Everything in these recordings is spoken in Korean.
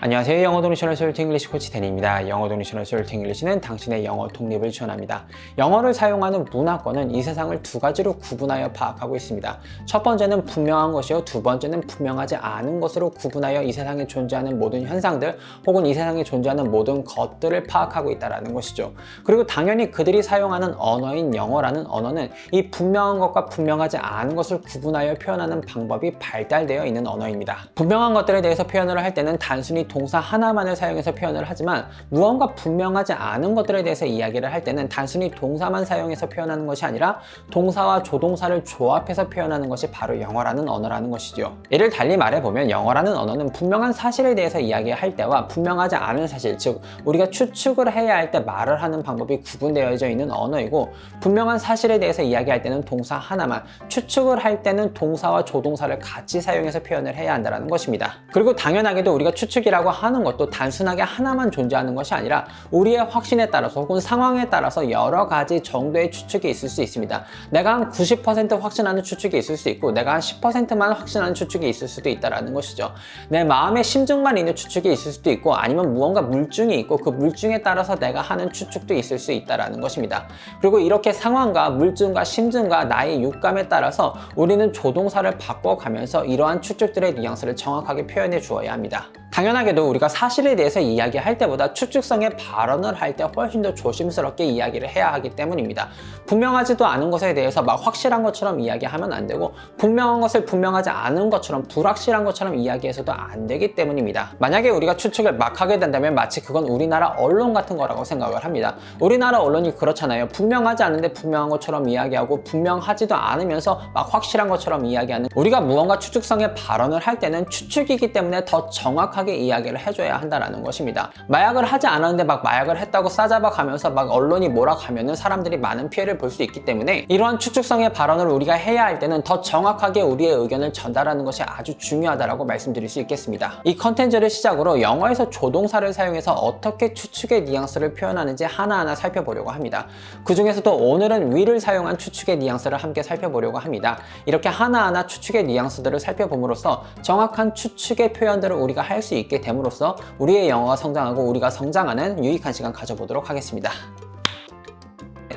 안녕하세요. 영어 도니셔널 솔트 잉글리시 코치 데니입니다. 영어 도니셔널 솔트 잉글리시는 당신의 영어 독립을 지원합니다. 영어를 사용하는 문화권은 이 세상을 두 가지로 구분하여 파악하고 있습니다. 첫 번째는 분명한 것이요. 두 번째는 분명하지 않은 것으로 구분하여 이 세상에 존재하는 모든 현상들 혹은 이 세상에 존재하는 모든 것들을 파악하고 있다는 것이죠. 그리고 당연히 그들이 사용하는 언어인 영어라는 언어는 이 분명한 것과 분명하지 않은 것을 구분하여 표현하는 방법이 발달되어 있는 언어입니다. 분명한 것들에 대해서 표현을 할 때는 단순히 동사 하나만을 사용해서 표현을 하지만 무언가 분명하지 않은 것들에 대해서 이야기를 할 때는 단순히 동사만 사용해서 표현하는 것이 아니라 동사와 조동사를 조합해서 표현하는 것이 바로 영어라는 언어라는 것이죠. 이를 달리 말해보면 영어라는 언어는 분명한 사실에 대해서 이야기할 때와 분명하지 않은 사실, 즉 우리가 추측을 해야 할 때 말을 하는 방법이 구분되어져 있는 언어이고 분명한 사실에 대해서 이야기할 때는 동사 하나만, 추측을 할 때는 동사와 조동사를 같이 사용해서 표현을 해야 한다는 것입니다. 그리고 당연하게도 우리가 추측이라 고 하는 것도 단순하게 하나만 존재하는 것이 아니라 우리의 확신에 따라서 혹은 상황에 따라서 여러 가지 정도의 추측이 있을 수 있습니다. 내가 한 90% 확신하는 추측이 있을 수 있고 내가 한 10%만 확신하는 추측이 있을 수도 있다는 것이죠. 내 마음의 심증만 있는 추측이 있을 수도 있고 아니면 무언가 물증이 있고 그 물증에 따라서 내가 하는 추측도 있을 수 있다는 것입니다. 그리고 이렇게 상황과 물증과 심증과 나의 육감에 따라서 우리는 조동사를 바꿔가면서 이러한 추측들의 뉘앙스를 정확하게 표현해 주어야 합니다. 당연하게 도 우리가 사실에 대해서 이야기할 때보다 추측성의 발언을 할 때 훨씬 더 조심스럽게 이야기를 해야 하기 때문입니다. 분명하지도 않은 것에 대해서 막 확실한 것처럼 이야기하면 안 되고 분명한 것을 분명하지 않은 것처럼 불확실한 것처럼 이야기해서도 안 되기 때문입니다. 만약에 우리가 추측을 막 하게 된다면 마치 그건 우리나라 언론 같은 거라고 생각을 합니다. 우리나라 언론이 그렇잖아요. 분명하지 않은데 분명한 것처럼 이야기하고 분명하지도 않으면서 막 확실한 것처럼 이야기하는 우리가 무언가 추측성의 발언을 할 때는 추측이기 때문에 더 정확하게 이야기 를 해줘야 한다는 것입니다. 마약을 하지 않았는데 막 마약을 했다고 싸잡아 가면서 막 언론이 하면은 사람들이 많은 피해를 볼 수 있기 때문에 이러한 추측성의 발언을 우리가 해야 할 때는 더 정확하게 우리의 의견을 전달하는 것이 아주 중요하다고 말씀드릴 수 있겠습니다. 이 컨텐츠를 시작으로 영어에서 조동사를 사용해서 어떻게 추측의 뉘앙스를 표현하는지 하나하나 살펴보려고 합니다. 그 중에서도 오늘은 위를 사용한 추측의 뉘앙스를 함께 살펴보려고 합니다. 이렇게 하나하나 추측의 뉘앙스들을 살펴봄으로써 정확한 추측의 표현들을 우리가 할 수 있게 됨으로써 우리의 영어가 성장하고 우리가 성장하는 유익한 시간 가져보도록 하겠습니다.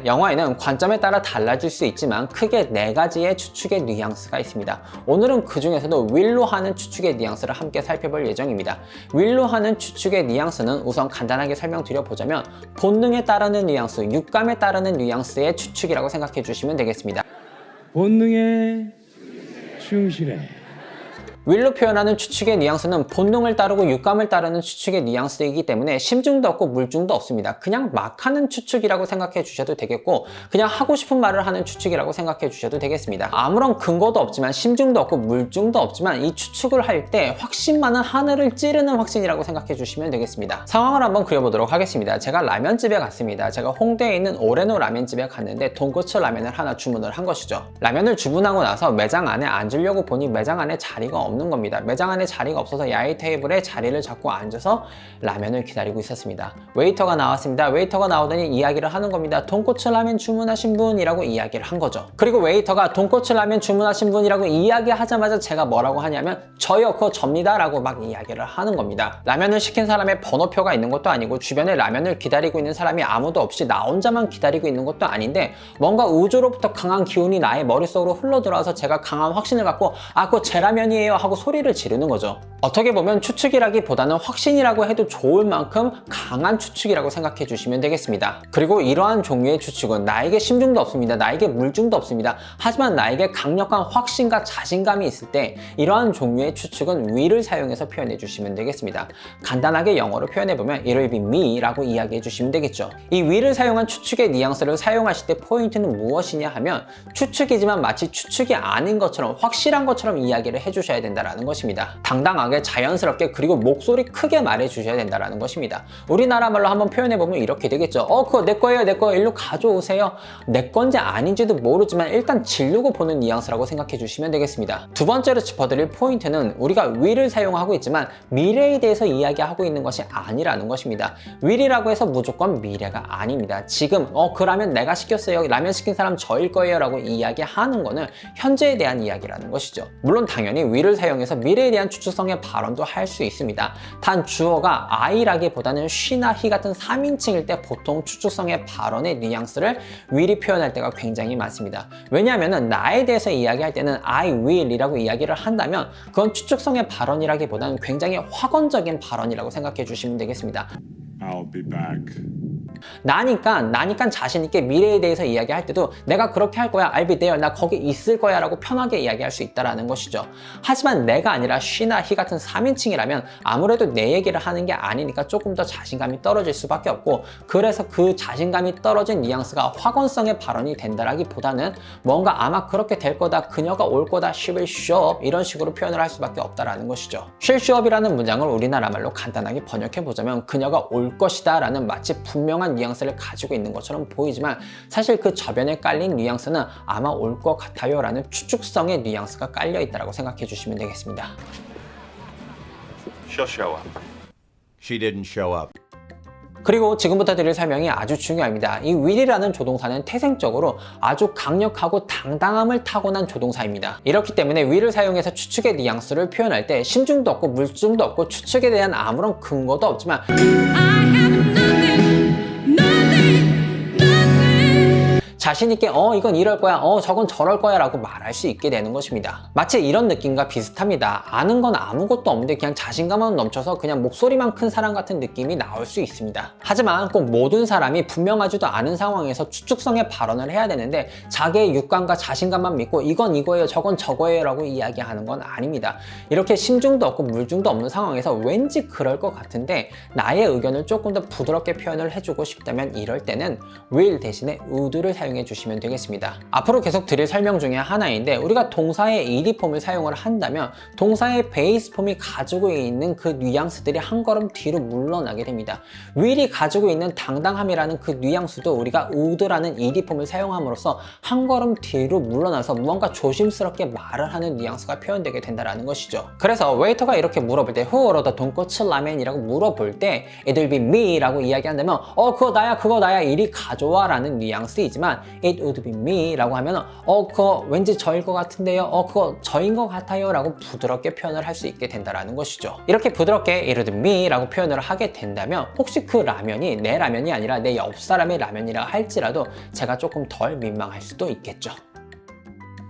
영화에는 관점에 따라 달라질 수 있지만 크게 네 가지의 추측의 뉘앙스가 있습니다. 오늘은 그 중에서도 윌로 하는 추측의 뉘앙스를 함께 살펴볼 예정입니다. 윌로 하는 추측의 뉘앙스는 우선 간단하게 설명드려 보자면 본능에 따르는 뉘앙스, 육감에 따르는 뉘앙스의 추측이라고 생각해 주시면 되겠습니다. 본능에 충실해. 윌로 표현하는 추측의 뉘앙스는 본능을 따르고 육감을 따르는 추측의 뉘앙스이기 때문에 심증도 없고 물증도 없습니다. 그냥 막 하는 추측이라고 생각해 주셔도 되겠고 그냥 하고 싶은 말을 하는 추측이라고 생각해 주셔도 되겠습니다. 아무런 근거도 없지만 심증도 없고 물증도 없지만 이 추측을 할 때 확신만은 하늘을 찌르는 확신이라고 생각해 주시면 되겠습니다. 상황을 한번 그려보도록 하겠습니다. 제가 라면집에 갔습니다. 제가 홍대에 있는 오레노 라면집에 갔는데 돈코츠 라면을 하나 주문을 한 것이죠. 라면을 주문하고 나서 매장 안에 앉으려고 보니 매장 안에 자리가 없는 겁니다. 매장 안에 자리가 없어서 야외 테이블에 자리를 잡고 앉아서 라면을 기다리고 있었습니다. 웨이터가 나왔습니다. 웨이터가 나오더니 이야기를 하는 겁니다. 돈코츠 라면 주문하신 분이라고 이야기를 한 거죠. 그리고 웨이터가 돈코츠 라면 주문하신 분이라고 이야기하자마자 제가 뭐라고 하냐면 저요 그거 접니다 라고 막 이야기를 하는 겁니다. 라면을 시킨 사람의 번호표가 있는 것도 아니고 주변에 라면을 기다리고 있는 사람이 아무도 없이 나 혼자만 기다리고 있는 것도 아닌데 뭔가 우주로부터 강한 기운이 나의 머릿속으로 흘러들어와서 제가 강한 확신을 갖고 아 그거 제 라면이에요 하고 소리를 지르는 거죠. 어떻게 보면 추측이라기보다는 확신이라고 해도 좋을 만큼 강한 추측이라고 생각해 주시면 되겠습니다. 그리고 이러한 종류의 추측은 나에게 심증도 없습니다. 나에게 물증도 없습니다. 하지만 나에게 강력한 확신과 자신감이 있을 때 이러한 종류의 추측은 위를 사용해서 표현해 주시면 되겠습니다. 간단하게 영어로 표현해 보면 it will be me라고 이야기해 주시면 되겠죠. 이 위를 사용한 추측의 뉘앙스를 사용하실 때 포인트는 무엇이냐 하면 추측이지만 마치 추측이 아닌 것처럼 확실한 것처럼 이야기를 해 주셔야 된다 는 것입니다. 당당하게 자연스럽게 그리고 목소리 크게 말해 주셔야 된다는 것입니다. 우리나라 말로 한번 표현해 보면 이렇게 되겠죠. 어, 그거 내 거예요, 내 거. 일로 가져오세요. 내 건지 아닌지도 모르지만 일단 질르고 보는 뉘앙스라고 생각해 주시면 되겠습니다. 두 번째로 짚어드릴 포인트는 우리가 will을 사용하고 있지만 미래에 대해서 이야기하고 있는 것이 아니라는 것입니다. will이라고 해서 무조건 미래가 아닙니다. 지금 어, 그 라면 내가 시켰어요. 라면 시킨 사람 저일 거예요. 라고 이야기하는 거는 현재에 대한 이야기라는 것이죠. 물론 당연히 will을 사용해서 미래에 대한 추측성의 발언도 할 수 있습니다. 단 주어가 I라기보다는 she나 he 같은 3인칭일 때 보통 추측성의 발언의 뉘앙스를 will이 표현할 때가 굉장히 많습니다. 왜냐하면 나에 대해서 이야기할 때는 I will이라고 이야기를 한다면 그건 추측성의 발언이라기보다는 굉장히 확언적인 발언이라고 생각해 주시면 되겠습니다. I'll be back. 나니까 나니까 자신 있게 미래에 대해서 이야기할 때도 내가 그렇게 할 거야 I'll be there. 나 거기 있을 거야 라고 편하게 이야기할 수 있다라는 것이죠. 하지만 내가 아니라 she나 he 같은 3인칭이라면 아무래도 내 얘기를 하는 게 아니니까 조금 더 자신감이 떨어질 수밖에 없고 그래서 그 자신감이 떨어진 뉘앙스가 확언성의 발언이 된다라기보다는 뭔가 아마 그렇게 될 거다 그녀가 올 거다 she will show up 이런 식으로 표현을 할 수밖에 없다라는 것이죠. she'll show up이라는 문장을 우리나라 말로 간단하게 번역해 보자면 그녀가 올 것이다 라는 마치 분명한 뉘앙스를 가지고 있는 것처럼 보이지만 사실 그 저변에 깔린 뉘앙스는 아마 올 것 같아요 라는 추측성의 뉘앙스가 깔려 있다고 생각해 주시면 되겠습니다. She'll show up. She didn't show up. 그리고 지금부터 드릴 설명이 아주 중요합니다. 이 will이라는 조동사는 태생적으로 아주 강력하고 당당함을 타고난 조동사입니다. 이렇기 때문에 will을 사용해서 추측의 뉘앙스를 표현할 때 심중도 없고 물증도 없고 추측에 대한 아무런 근거도 없지만 자신 있게 어 이건 이럴 거야. 어 저건 저럴 거야. 라고 말할 수 있게 되는 것입니다. 마치 이런 느낌과 비슷합니다. 아는 건 아무것도 없는데 그냥 자신감만 넘쳐서 그냥 목소리만 큰 사람 같은 느낌이 나올 수 있습니다. 하지만 꼭 모든 사람이 분명하지도 않은 상황에서 추측성의 발언을 해야 되는데 자기의 육감과 자신감만 믿고 이건 이거예요 저건 저거예요 라고 이야기하는 건 아닙니다. 이렇게 심중도 없고 물중도 없는 상황에서 왠지 그럴 것 같은데 나의 의견을 조금 더 부드럽게 표현을 해주고 싶다면 이럴 때는 will 대신에 would를 사용 해 주시면 되겠습니다. 앞으로 계속 드릴 설명 중에 하나인데 우리가 동사의 ed 폼을 사용을 한다면 동사의 베이스 폼이 가지고 있는 그 뉘앙스들이 한 걸음 뒤로 물러나게 됩니다. will이 가지고 있는 당당함이라는 그 뉘앙스도 우리가 would라는 ed 폼을 사용함으로써 한 걸음 뒤로 물러나서 무언가 조심스럽게 말을 하는 뉘앙스가 표현되게 된다는 것이죠. 그래서 웨이터가 이렇게 물어볼 때 ordered 돈코츠 라멘이라고 물어볼 때 It will be me라고 이야기한다면 어 그거 나야 그거 나야 이리 가져와 라는 뉘앙스이지만 It would be me라고 하면 어 그거 왠지 저일 것 같은데요 어 그거 저인 것 같아요 라고 부드럽게 표현을 할 수 있게 된다는 것이죠. 이렇게 부드럽게 It would be me라고 표현을 하게 된다면 혹시 그 라면이 내 라면이 아니라 내 옆 사람의 라면이라 할지라도 제가 조금 덜 민망할 수도 있겠죠.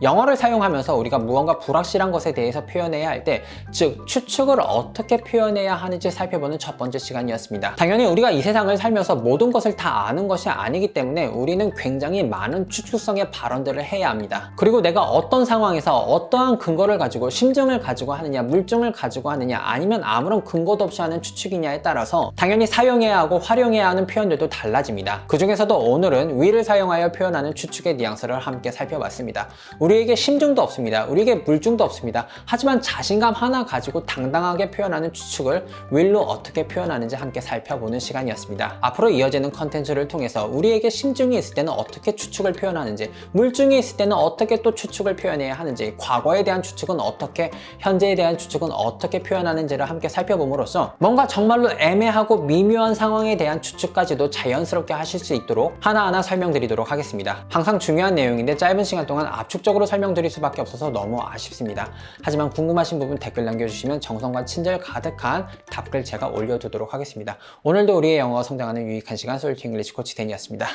영어를 사용하면서 우리가 무언가 불확실한 것에 대해서 표현해야 할 때, 즉, 추측을 어떻게 표현해야 하는지 살펴보는 첫 번째 시간이었습니다. 당연히 우리가 이 세상을 살면서 모든 것을 다 아는 것이 아니기 때문에 우리는 굉장히 많은 추측성의 발언들을 해야 합니다. 그리고 내가 어떤 상황에서 어떠한 근거를 가지고 심증을 가지고 하느냐, 물증을 가지고 하느냐, 아니면 아무런 근거도 없이 하는 추측이냐에 따라서 당연히 사용해야 하고 활용해야 하는 표현들도 달라집니다. 그 중에서도 오늘은 will을 사용하여 표현하는 추측의 뉘앙스를 함께 살펴봤습니다. 우리 에게 심증도 없습니다. 우리에게 물증도 없습니다. 하지만 자신감 하나 가지고 당당하게 표현하는 추측을 will로 어떻게 표현하는지 함께 살펴보는 시간이었습니다. 앞으로 이어지는 컨텐츠를 통해서 우리에게 심증이 있을 때는 어떻게 추측을 표현하는지, 물증이 있을 때는 어떻게 또 추측을 표현해야 하는지, 과거에 대한 추측은 어떻게, 현재에 대한 추측은 어떻게 표현하는지를 함께 살펴봄으로써 뭔가 정말로 애매하고 미묘한 상황에 대한 추측까지도 자연스럽게 하실 수 있도록 하나하나 설명드리도록 하겠습니다. 항상 중요한 내용인데 짧은 시간 동안 압축적으로 설명드릴 수밖에 없어서 너무 아쉽습니다. 하지만 궁금하신 부분 댓글 남겨주시면 정성과 친절 가득한 답글 제가 올려두도록 하겠습니다. 오늘도 우리의 영어 성장하는 유익한 시간 솔티 잉글리시 코치 댄이었습니다.